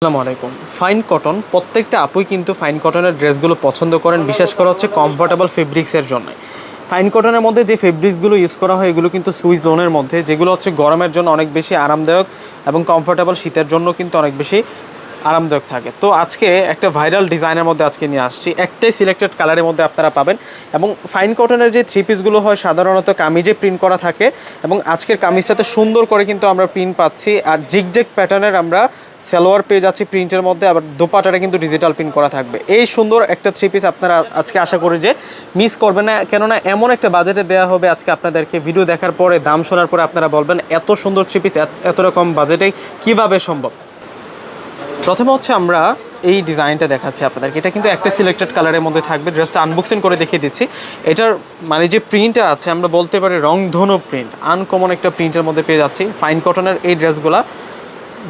আসসালামু আলাইকুম। Fine cotton প্রত্যেকটা আপুই কিন্তু ফাইন কটনের ড্রেসগুলো পছন্দ করেন, বিশেষ করে হচ্ছে কমফোর্টেবল ফেব্রিক্সের জন্য। ফাইন কটনের মধ্যে যে ফেব্রিক্সগুলো ইউজ করা হয়, এগুলো কিন্তু সুইস লোনের মধ্যে, যেগুলো হচ্ছে গরমের জন্য অনেক বেশি আরামদায়ক এবং কমফোর্টেবল শীতের জন্য কিন্তু অনেক বেশি আরামদায়ক থাকে। তো আজকে একটা ভাইরাল ডিজাইনের মধ্যে আজকে নিয়ে আসছি। একটাই সিলেক্টেড কালারের মধ্যে আপনারা পাবেন। এবং ফাইন কটনের যে থ্রি পিসগুলো হয়, সাধারণত কামিজে প্রিন্ট করা থাকে। এবং আজকের কামিজটাতে সুন্দর করে কিন্তু আমরা প্রিন্ট পাচ্ছি। আর জিগজেক প্যাটার্নের আমরা সালোয়ার পেয়ে যাচ্ছি প্রিন্টের মধ্যে। আবার দোপাটাটা কিন্তু ডিজিটাল প্রিন্ট করা থাকবে। এই সুন্দর একটা থ্রি পিস আপনারা আজকে আশা করি যে মিস করবেন না। কেননা এমন একটা বাজেটে দেওয়া হবে আজকে আপনাদেরকে। ভিডিও দেখার পরে, দাম শোনার পরে আপনারা বলবেন, এত সুন্দর থ্রি পিস এত রকম বাজেটে কীভাবে সম্ভব? প্রথমে হচ্ছে আমরা এই ডিজাইনটা দেখাচ্ছি আপনাদেরকে। এটা কিন্তু একটা সিলেক্টেড কালারের মধ্যে থাকবে। ড্রেসটা আনবক্সিং করে দেখিয়ে দিচ্ছি। এটার মানে যে প্রিন্টটা আছে, আমরা বলতে পারি রংধনু প্রিন্ট আনকমন একটা প্রিন্টের মধ্যে পেয়ে যাচ্ছি। ফাইন কটনের এই ড্রেসগুলা।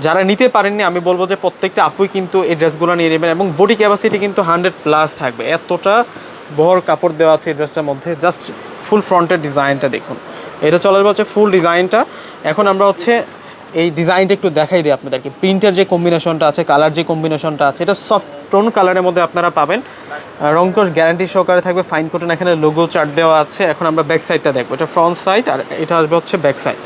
যারা নিতে পারেননি, আমি বলব যে প্রত্যেকটা আপুই কিন্তু এই ড্রেসগুলো নিয়ে নেবেন এবং বডি ক্যাপাসিটি কিন্তু হান্ড্রেড প্লাস থাকবে। এতটা বহর কাপড় দেওয়া আছে এই ড্রেসটার মধ্যে। জাস্ট ফুল ফ্রন্টের ডিজাইনটা দেখুন। এটা চলে হচ্ছে ফুল ডিজাইনটা এখন আমরা হচ্ছে এই ডিজাইনটা একটু দেখাই দিই আপনাদেরকে। প্রিন্টের যে কম্বিনেশনটা আছে কালার যে কম্বিনেশনটা আছে, এটা সফট টোন কালারের মধ্যে আপনারা পাবেন। রংকশ গ্যারান্টি সহকারে থাকবে ফাইন কটন এখানে লোগো চার্ট দেওয়া আছে। এখন আমরা ব্যাক সাইডটা দেখব। এটা ফ্রন্ট সাইড আর এটা আসবে হচ্ছে ব্যাক সাইড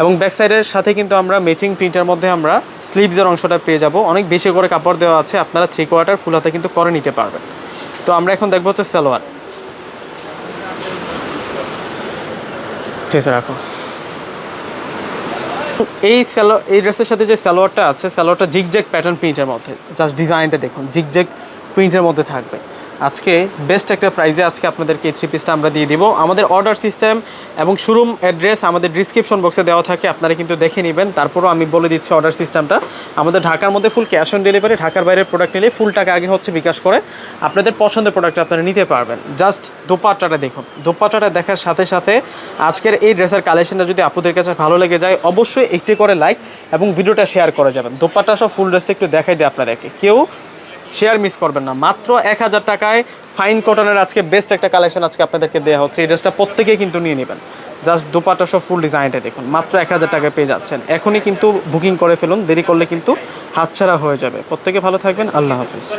এবং ব্যাক সাইডের সাথে কিন্তু আমরা ম্যাচিং প্রিন্টের মধ্যে আমরা স্লিভসের অংশটা পেয়ে যাব। অনেক বেশি করে কাপড় দেওয়া আছে। আপনারা থ্রি কোয়ার্টার ফুল হাতে কিন্তু করে নিতে পারবেন। তো আমরা এখন দেখব হচ্ছে সালোয়ার। ঠিক আছে, রাখো। এই স্যালো এই ড্রেসের সাথে যে স্যালোয়ারটা আছে স্যালোয়ারটা জিগজ্যাগ প্যাটার্ন প্রিন্টের মধ্যে। জাস্ট ডিজাইনটা দেখুন, জিগজ্যাগ প্রিন্টের মধ্যে থাকবে। আজকে বেস্ট একটা প্রাইজে আজকে আপনাদেরকে এই থ্রি পিসটা আমরা দিয়ে দিব। আমাদের অর্ডার সিস্টেম এবং শোরুম অ্যাড্রেস আমাদের ডিসক্রিপশন বক্সে দেওয়া থাকে, আপনারা কিন্তু দেখে নেবেন। তারপরও আমি বলে দিচ্ছি অর্ডার সিস্টেমটা আমাদের ঢাকার মধ্যে ফুল ক্যাশ অন ডেলিভারি ঢাকার বাইরের প্রোডাক্ট নিলে ফুল টাকা আগে হচ্ছে বিকাশ করে। আপনাদের পছন্দের প্রোডাক্ট আপনারা নিতে পারবেন। জাস্ট দোপাট্টাটা দেখুন। দোপাট্টাটা দেখার সাথে সাথে আজকের এই ড্রেসের কালেকশনটা যদি আপনাদের কাছে ভালো লেগে যায়, অবশ্যই একটি করে লাইক এবং ভিডিওটা শেয়ার করে যাবেন। দোপাট্টা সব ফুল ড্রেসটা একটু দেখাই দিই আপনাদেরকে। কেউ শেয়ার মিস করবেন না। মাত্র এক হাজার টাকায় ফাইন কটনের আজকে বেস্ট একটা কালেকশন আজকে আপনাদেরকে দেওয়া হচ্ছে। এই ড্রেসটা প্রত্যেকেই কিন্তু নিয়ে নেবেন। জাস্ট দুপাটা সব ফুল ডিজাইনটা দেখুন। মাত্র এক হাজার টাকায় পেয়ে যাচ্ছেন। এখনই কিন্তু বুকিং করে ফেলুন। দেরি করলে কিন্তু হাতছাড়া হয়ে যাবে। প্রত্যেকে ভালো থাকবেন। আল্লাহ হাফিজ।